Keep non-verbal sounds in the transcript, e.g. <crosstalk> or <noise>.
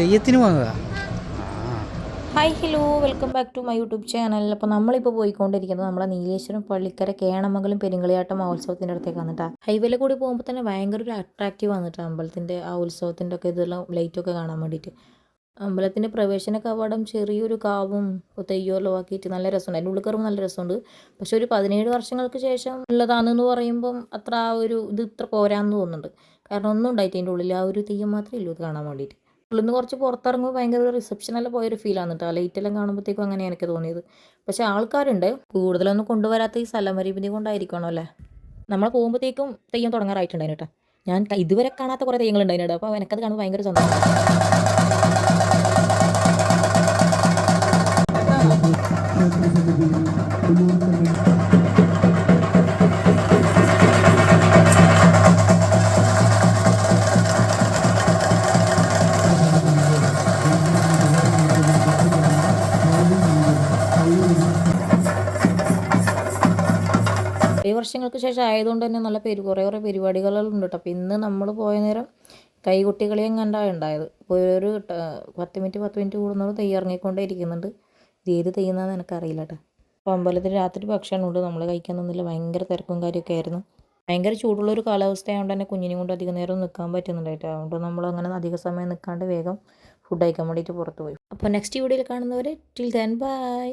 തെയ്യത്തിന് വാങ്ങുക. Hi hello. Welcome back to my YouTube channel. അപ്പോൾ നമ്മളിപ്പോൾ പോയിക്കൊണ്ടിരിക്കുന്നത് നമ്മുടെ നീലേശ്വരം പള്ളിക്കര കേണമംഗലം പെരുങ്കളിയാട്ട മഹോത്സവത്തിന്റെ അടുത്തേക്ക് കേട്ടോ ഹൈവേയിൽ കൂടി പോകുമ്പോൾ തന്നെ ഭയങ്കര ഒരു അട്രാക്റ്റീവ് വന്നിട്ട് അമ്പലത്തിന്റെ ആ ഉത്സവത്തിന്റെ ഒക്കെ ഇതെല്ലാം ലൈറ്റൊക്കെ കാണാൻ വേണ്ടിയിട്ട് അമ്പലത്തിന്റെ പ്രവേശന കവാടം ചെറിയൊരു കാവും തെയ്യോലോ ആക്കിയിട്ട് നല്ല രസമുണ്ട്. അതിന്റെ ഉള്ളിൽ കയറുമ്പോൾ നല്ല രസമുണ്ട്. പക്ഷെ ഒരു പതിനേഴ് വർഷങ്ങൾക്ക് ശേഷം ഉള്ളതാണെന്ന് പറയുമ്പം അത്ര ആ ഒരു ഇത് ഇത്ര പോരാന്ന് തോന്നുന്നുണ്ട്. കാരണം ഒന്നും ഉണ്ടായിട്ട് അതിന്റെ ഉള്ളിൽ ആ ഒരു തെയ്യം മാത്രമേ ഉള്ളൂ ഇത് കാണാൻ വേണ്ടിയിട്ട് ഉള്ളിൽ നിന്ന് കുറച്ച് പുറത്തിറങ്ങുമ്പോൾ ഭയങ്കര റിസപ്ഷനെല്ലാം പോയൊരു ഫീലാണ് കേട്ടോ ലൈറ്റെല്ലാം കാണുമ്പോഴത്തേക്കും അങ്ങനെ എനിക്ക് തോന്നിയത്. പക്ഷേ ആൾക്കാരുണ്ട്. കൂടുതലൊന്നും കൊണ്ടുവരാത്ത ഈ സ്ഥലം കൊണ്ടായിരിക്കണോ അല്ലേ? നമ്മൾ പോകുമ്പോഴത്തേക്കും തെയ്യം തുടങ്ങാറായിട്ടുണ്ടായിരുന്നു കേട്ടോ ഞാൻ ഇതുവരെ കാണാത്ത കുറേ തെയ്യങ്ങൾ ഉണ്ടായിരുന്നു അപ്പോൾ എനിക്കത് കാണുമ്പോൾ ഭയങ്കര സന്തോഷം. <laughs> കുറേ വർഷങ്ങൾക്ക് ശേഷം ആയതുകൊണ്ട് തന്നെ നല്ല പെരു കുറേ കുറേ പരിപാടികളെല്ലാം ഉണ്ട് കേട്ടോ. അപ്പോൾ ഇന്ന് നമ്മൾ പോയ നേരം കൈകുട്ടികളെയും കണ്ടാണ് ഉണ്ടായത്. ഇപ്പോൾ ഒരു പത്ത് മിനിറ്റ് പത്ത് മിനിറ്റ് കൂടുന്നവർ തയ്യാറങ്ങിക്കൊണ്ടേ ഇരിക്കുന്നുണ്ട്. ഇത് ഏത് തെയ്യുന്നതെന്ന് എനിക്കറിയില്ല കേട്ടോ. അപ്പോൾ അമ്പലത്തിൽ രാത്രി ഭക്ഷണമുണ്ട് നമ്മൾ കഴിക്കാൻ നിന്നില്ല. ഭയങ്കര തിരക്കും കാര്യമൊക്കെ ആയിരുന്നു. ഭയങ്കര ചൂടുള്ള ഒരു കാലാവസ്ഥയായതുകൊണ്ട് തന്നെ കുഞ്ഞിനെ കൊണ്ട് അധികം നേരം നിൽക്കാൻ പറ്റുന്നുണ്ടായിട്ട് അതുകൊണ്ട് നമ്മൾ അങ്ങനെ അധിക സമയം നിൽക്കാണ്ട് വേഗം ഫുഡ് കഴിക്കാൻ വേണ്ടിയിട്ട് പുറത്ത് പോയി. അപ്പോൾ നെക്സ്റ്റ് വീഡിയോയിൽ കാണുന്നവരെ ടിൽ ദെൻ ബൈ